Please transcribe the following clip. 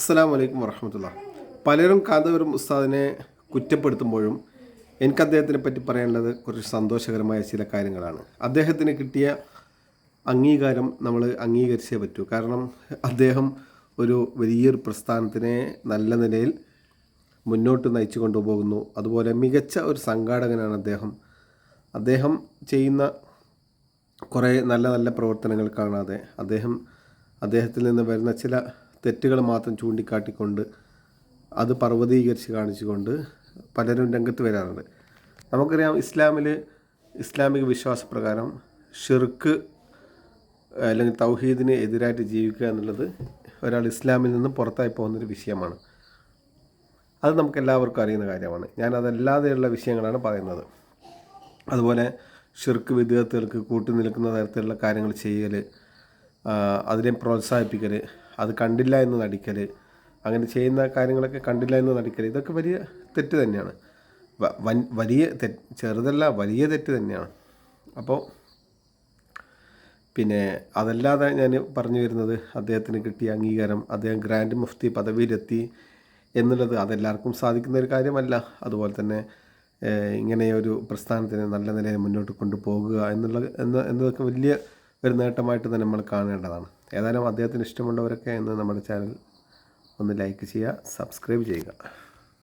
അസ്സാം വലൈക്കും വർഹമത്തുള്ള പലരും കാന്തപുരം ഉസ്താദിനെ കുറ്റപ്പെടുത്തുമ്പോഴും എനിക്ക് അദ്ദേഹത്തിനെ പറ്റി പറയാനുള്ളത് കുറച്ച് സന്തോഷകരമായ ചില കാര്യങ്ങളാണ്. അദ്ദേഹത്തിന് കിട്ടിയ അംഗീകാരം നമ്മൾ അംഗീകരിച്ചേ പറ്റൂ. കാരണം അദ്ദേഹം ഒരു വലിയൊരു പ്രസ്ഥാനത്തിനെ നല്ല നിലയിൽ മുന്നോട്ട് നയിച്ചു കൊണ്ടുപോകുന്നു. അതുപോലെ മികച്ച ഒരു സംഘാടകനാണ് അദ്ദേഹം. അദ്ദേഹം ചെയ്യുന്ന കുറേ നല്ല നല്ല പ്രവർത്തനങ്ങൾ കാണാതെ അദ്ദേഹം അദ്ദേഹത്തിൽ നിന്ന് വരുന്ന ചില തെറ്റുകൾ മാത്രം ചൂണ്ടിക്കാട്ടിക്കൊണ്ട് അത് പർവതീകരിച്ച് കാണിച്ചുകൊണ്ട് പലരും രംഗത്ത് വരാറുണ്ട്. നമുക്കറിയാം ഇസ്ലാമിൽ ഇസ്ലാമിക വിശ്വാസപ്രകാരം ഷിർക്ക് അല്ലെങ്കിൽ തൗഹീദിനെ എതിരായിട്ട് ജീവിക്കുക എന്നുള്ളത് ഒരാൾ ഇസ്ലാമിൽ നിന്ന് പുറത്തായി പോകുന്നൊരു വിഷയമാണ്. അത് നമുക്ക് എല്ലാവർക്കും അറിയുന്ന കാര്യമാണ്. ഞാൻ അതല്ലാതെയുള്ള വിഷയങ്ങളാണ് പറയുന്നത്. അതുപോലെ ഷിർക്ക് വിദ്യാർത്ഥികൾക്ക് കൂട്ടി നിൽക്കുന്ന തരത്തിലുള്ള കാര്യങ്ങൾ ചെയ്യൽ അതിനെ പ്രോത്സാഹിപ്പിക്കൽ അത് കണ്ടില്ല എന്ന് നടിക്കൽ അങ്ങനെ ചെയ്യുന്ന കാര്യങ്ങളൊക്കെ കണ്ടില്ല എന്ന് നടിക്കൽ ഇതൊക്കെ വലിയ തെറ്റ് തന്നെയാണ്. വൻ- വലിയ തെറ്റ് ചെറുതല്ല വലിയ തെറ്റ് തന്നെയാണ്. അപ്പോൾ പിന്നെ അതല്ലാതെ ഞാൻ പറഞ്ഞു വരുന്നത് അദ്ദേഹത്തിന് കിട്ടിയ അംഗീകാരം അദ്ദേഹം ഗ്രാൻഡ് മുഫ്തി പദവിയിലെത്തി എന്നുള്ളത് അതെല്ലാവർക്കും സാധിക്കുന്ന ഒരു കാര്യമല്ല. അതുപോലെ തന്നെ ഇങ്ങനെ ഒരു പ്രസ്ഥാനത്തിനെ നല്ല നിലയിൽ മുന്നോട്ട് കൊണ്ടുപോകുക എന്നുള്ള എന്ന് എന്നതൊക്കെ വലിയ ഒരു നേട്ടമായിട്ട് തന്നെ നമ്മൾ കാണേണ്ടതാണ്. ഏതായാലും അദ്ദേഹത്തിന് ഇഷ്ടമുള്ളവരൊക്കെ ഇന്ന് നമ്മുടെ ചാനൽ ഒന്ന് ലൈക്ക് ചെയ്യുക സബ്സ്ക്രൈബ് ചെയ്യുക.